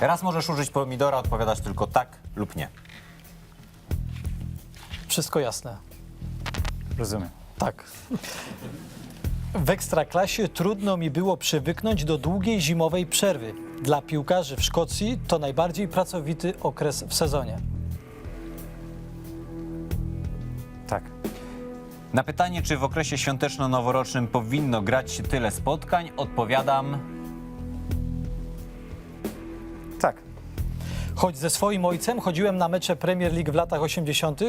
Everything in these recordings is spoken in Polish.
Raz możesz użyć pomidora, odpowiadasz tylko tak lub nie. Wszystko jasne. Rozumiem. Tak. W ekstraklasie trudno mi było przywyknąć do długiej zimowej przerwy. Dla piłkarzy w Szkocji to najbardziej pracowity okres w sezonie. Tak. Na pytanie, czy w okresie świąteczno-noworocznym powinno grać się tyle spotkań, odpowiadam Tak. Choć ze swoim ojcem chodziłem na mecze Premier League w latach 80.,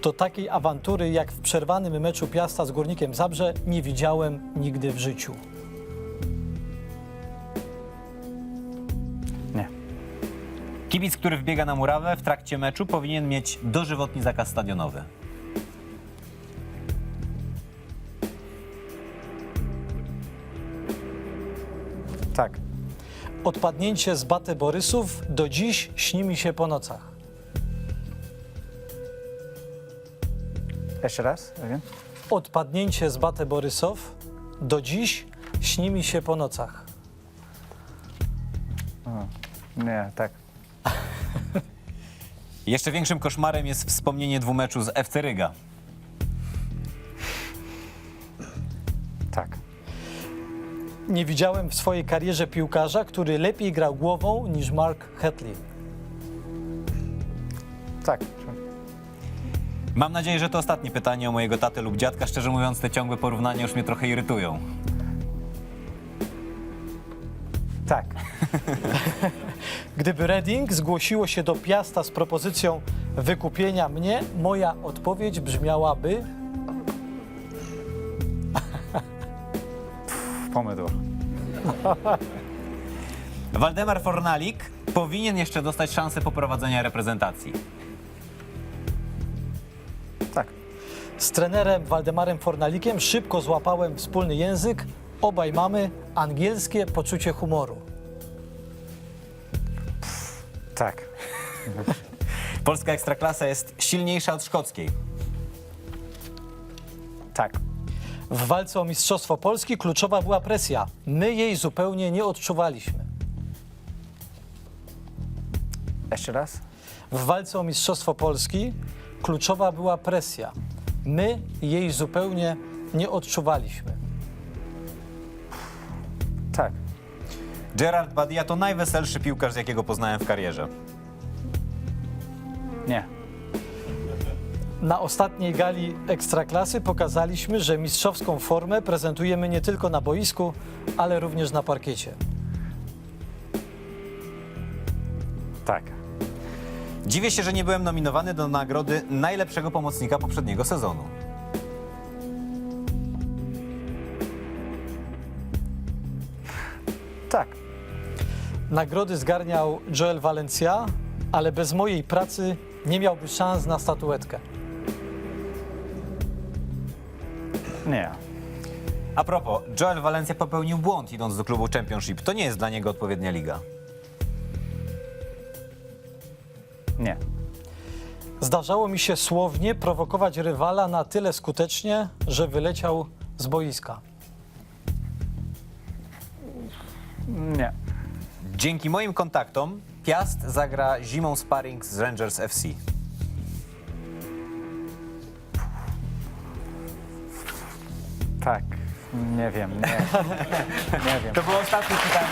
to takiej awantury jak w przerwanym meczu Piasta z Górnikiem Zabrze nie widziałem nigdy w życiu. Nie. kibic, który wbiega na murawę w trakcie meczu powinien mieć dożywotni zakaz stadionowy. Tak. Odpadnięcie z Baty Borysów do dziś śni mi się po nocach. Jeszcze raz? Odpadnięcie z Baty Borysow do dziś śni mi się po nocach. Nie, tak. Jeszcze większym koszmarem jest wspomnienie dwumeczu z FC Ryga. Nie widziałem w swojej karierze piłkarza, który lepiej grał głową niż Mark Hetley. Tak. Mam nadzieję, że to ostatnie pytanie o mojego tatę lub dziadka. Szczerze mówiąc, te ciągłe porównania już mnie trochę irytują. Tak. Gdyby Reading zgłosiło się do Piasta z propozycją wykupienia mnie, moja odpowiedź brzmiałaby Pomydor. Waldemar Fornalik powinien jeszcze dostać szansę poprowadzenia reprezentacji. Tak. z trenerem Waldemarem Fornalikiem szybko złapałem wspólny język. Obaj mamy angielskie poczucie humoru. Tak. Polska ekstraklasa jest silniejsza od szkockiej. Tak. W walce o Mistrzostwo Polski kluczowa była presja. My jej zupełnie nie odczuwaliśmy. Jeszcze raz? W walce o Mistrzostwo Polski kluczowa była presja. My jej zupełnie nie odczuwaliśmy. Tak. Gerard Badia to najweselszy piłkarz, jakiego poznałem w karierze. Nie. Na ostatniej gali Ekstraklasy pokazaliśmy, że mistrzowską formę prezentujemy nie tylko na boisku, ale również na parkiecie. Tak. Dziwię się, że nie byłem nominowany do nagrody najlepszego pomocnika poprzedniego sezonu. Tak. Nagrody zgarniał Joel Valencia, ale bez mojej pracy nie miałby szans na statuetkę. Nie. A propos, Joel Valencia popełnił błąd idąc do klubu Championship. To nie jest dla niego odpowiednia liga. Nie. Zdarzało mi się słownie prowokować rywala na tyle skutecznie, że wyleciał z boiska. Nie. Dzięki moim kontaktom Piast zagra zimą sparring z Rangers FC. Tak. Nie wiem. Nie. Nie wiem. To było ostatnie pytanie.